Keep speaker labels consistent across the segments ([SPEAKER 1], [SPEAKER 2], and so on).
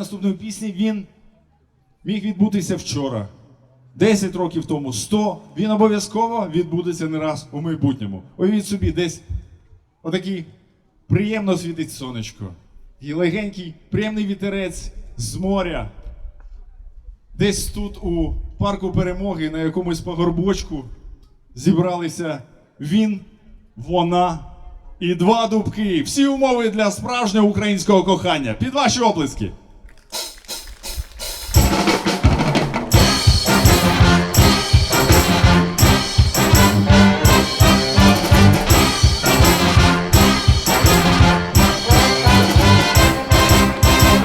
[SPEAKER 1] наступної пісні він міг відбутися вчора. 10 років тому, 100. Він обов'язково відбудеться не раз у майбутньому. Уявіть собі, десь отакий приємно світить сонечко. І легенький, приємний вітерець з моря. Десь тут у парку перемоги на якомусь пагорбочку зібралися він, вона і два дубки. Всі умови для справжнього українського кохання. Під ваші оплески.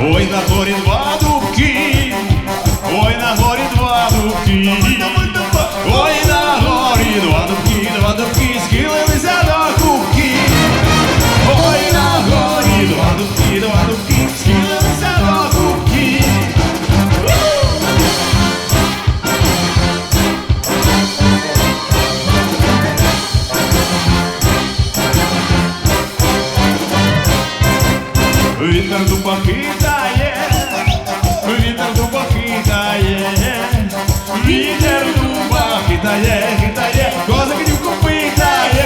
[SPEAKER 2] Ой, на горі два дубки, ой, на горі два дубки, ой, на горі два дубки, два дубки, схилилися до кубки. Ой, на горі два дубки, два дубки, схилилися до кубки. Вітер дуба вітер дуба хитає, хитає, козаків купитає.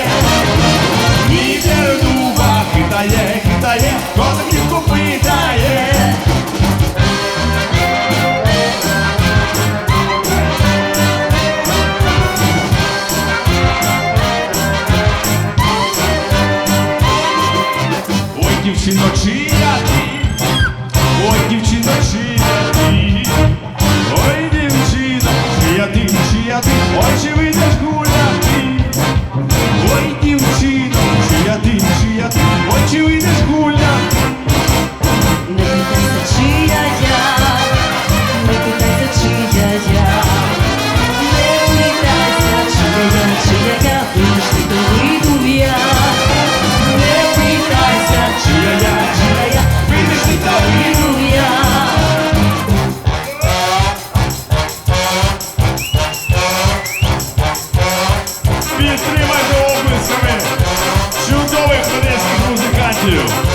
[SPEAKER 2] Вітер дуба хитає, хитає, козаків купитає. Ой, дівчино, чия ти, ой, дівчино, чия do.